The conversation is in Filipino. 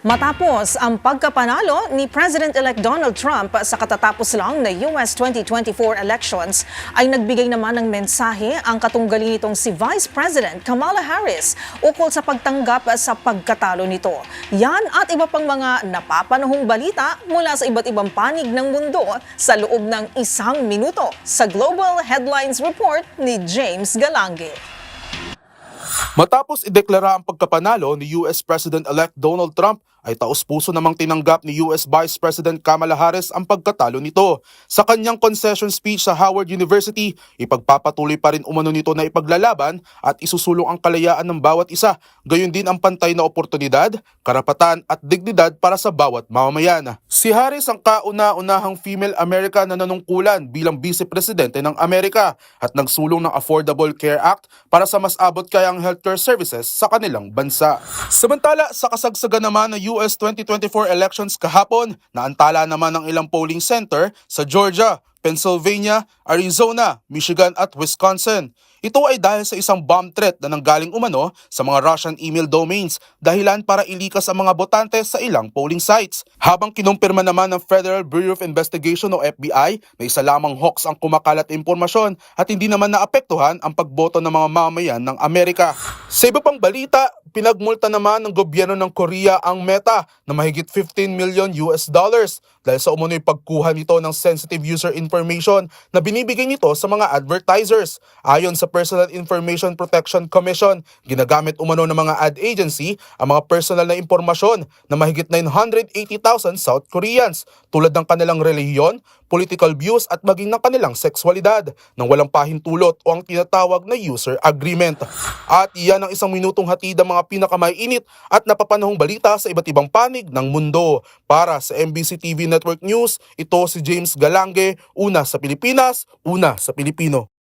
Matapos ang pagkapanalo ni President-elect Donald Trump sa katatapos lang na US 2024 elections, ay nagbigay naman ng mensahe ang katunggali nitong si Vice President Kamala Harris ukol sa pagtanggap sa pagkatalo nito. Yan at iba pang mga napapanahong balita mula sa iba't ibang panig ng mundo sa loob ng isang minuto sa Global Headlines Report ni James Galange. Matapos ideklara ang pagkapanalo ni US President-elect Donald Trump, ay taos-puso namang tinanggap ni US Vice President Kamala Harris ang pagkatalo nito. Sa kanyang concession speech sa Howard University, ipagpapatuloy pa rin umano nito na ipaglalaban at isusulong ang kalayaan ng bawat isa, gayon din ang pantay na oportunidad, karapatan at dignidad para sa bawat mamamayan. Si Harris ang kauna-unahang female American na nanungkulan bilang Vice Presidente ng Amerika at nagsulong ng Affordable Care Act para sa mas abot kayang healthcare services sa kanilang bansa. Samantala, sa kasagsagan naman ng US 2024 elections kahapon, naantala naman ng ilang polling center sa Georgia, Pennsylvania, Arizona, Michigan at Wisconsin. Ito ay dahil sa isang bomb threat na nanggaling umano sa mga Russian email domains dahilan para ilikas ang mga botante sa ilang polling sites. Habang kinumpirma naman ng Federal Bureau of Investigation o FBI na isa lamang hoax ang kumakalat impormasyon at hindi naman naapektuhan ang pagboto ng mga mamayan ng Amerika. Sa iba pang balita, pinagmulta naman ng gobyerno ng Korea ang Meta na mahigit 15 million US dollars dahil sa umunoy pagkuha nito ng sensitive user information na binibigay nito sa mga advertisers. Ayon sa Personal Information Protection Commission, ginagamit umano ng mga ad agency ang mga personal na impormasyon na mahigit 980,000 South Koreans tulad ng kanilang relihiyon, political views at maging ng kanilang sexualidad nang walang pahintulot o ang tinatawag na user agreement. At iyan ang isang minutong hatid ang mga pinakamaiinit at napapanahong balita sa iba't ibang panig ng mundo. Para sa MBC TV Network News, ito si James Galange, una sa Pilipinas, una sa Pilipino.